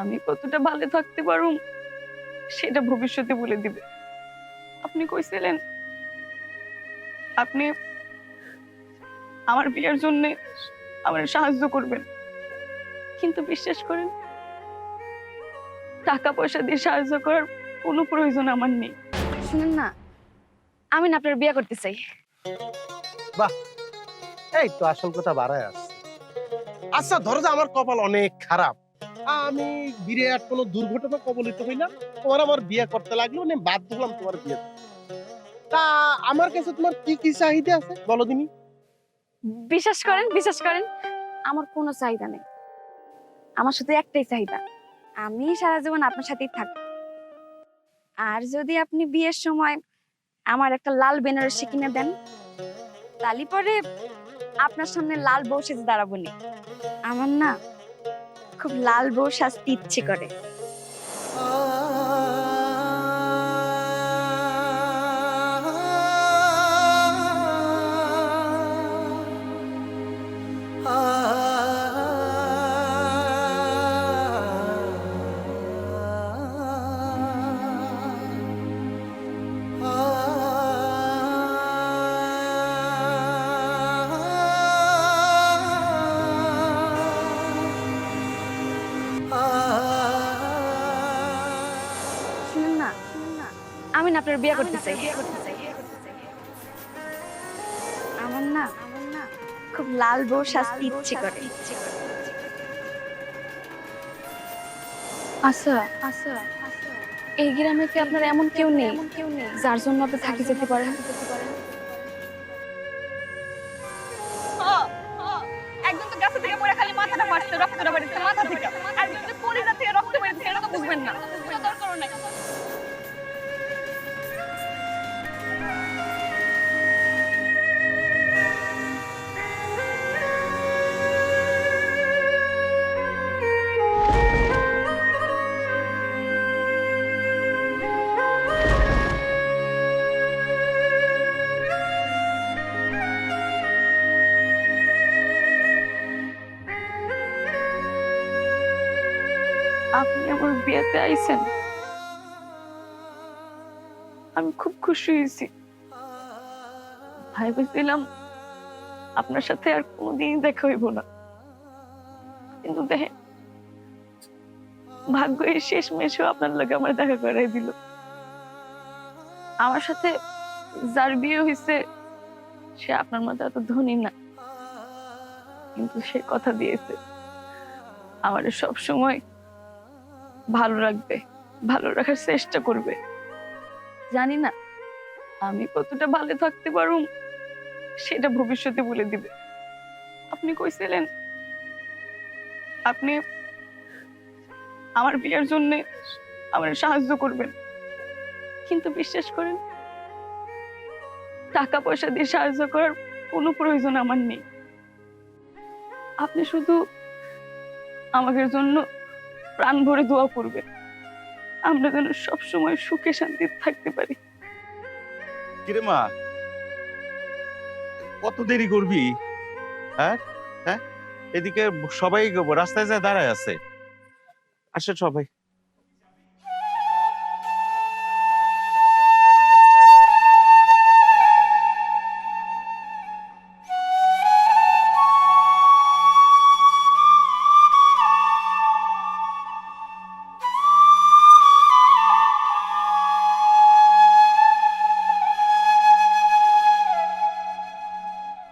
আমি কতটা ভালো থাকতে পারুম সেটা ভবিষ্যতে বলে দিবে। আপনি কইছিলেন আপনি আমার বিয়ের জন্য আমার সাহায্য করবেন। কিন্তু বিশ্বাস করেন টাকা পয়সা দিয়ে সাহায্য করার কোনো প্রয়োজন আমার নেই। শুনুন না আমি না আপনার বিয়ে করতে চাই। বাহ এই তো আসল কথা বাড়ায় আসছে। আচ্ছা ধরো যে আমার কপাল অনেক খারাপ। আমি বিরাট কোনো দুর্ঘটনা কবলিত হইলাম তোমার আমার বিয়ে করতে লাগল আমি বাধ্য হলাম তোমার বিয়ে তা আমার কাছে তোমার কি কি চাহিদা আছে? বলো দিনি। বিশ্বাস করেন বিশ্বাস করেন আমার কোনো চাহিদা নেই। আমার শুধু একটাই চাহিদা আমি সারা জীবন আপনার সাথেই থাকব আর যদি আপনি বিয়ের সময় আমার একটা লাল বেনারসি কিনে দেন তালি পরে আপনার সামনে লাল বউ সেজে দাঁড়াবো নি। আমার না খুব লাল বউ সাজতে ইচ্ছে করে। আমি না আপনার বিয়ে করতে চাই। আমার না খুব লাল বউ শাস্তি ইচ্ছে করে। আচ্ছা আচ্ছা এই গ্রামে কি আপনার এমন কেউ নেই যার জন্য আপনি থাকি যেতে পারেন? একজন তো গাছে থেকে পড়ে খালি মাথাটা ফাটছে রক্তটা বেরিয়েছে মাথা থেকে। আর যদি কলিজা থেকে রক্ত বেরিয়েছে এটা তো বুঝবেন না। সতর্ক নাই আপনি আমার বিয়েতে আইছেন। আমি খুব খুশি হয়েছি। ভাই ভাইবেছিলাম আপনার সাথে আর কোনোদিন দেখা হইব না। কিন্তু দেখেন ভাগ্য এই শেষ মেশেও আপনার লাগে আমার দেখা করাই দিল। আমার সাথে যার বিয়ে হয়েছে সে আপনার মতো এত ধনী না। কিন্তু সে কথা দিয়েছে। আমার সব সময় ভালো রাখবে, ভালো রাখার চেষ্টা করবে। জানি না, আমি কতটা ভালো থাকতে পারুম, সেটা ভবিষ্যতে বলে দিবে। আপনি কইছিলেন, আপনি আমার বিয়ের জন্য আমার সাহায্য করবেন। কিন্তু বিশ্বাস করেন টাকা পয়সা দিয়ে সাহায্য করার কোনো প্রয়োজন আমার নেই। আপনি শুধু আমাদের জন্য প্রাণ ভরে দোয়া করবে। আমরা যেন সবসময় সুখে শান্তি থাকতে পারি। কিরে মা? কত দেরি করবি? হ্যাঁ? হ্যাঁ? এদিকে সবাই রাস্তায় যায়, দাঁড়ায় আছে। আসে সবাই।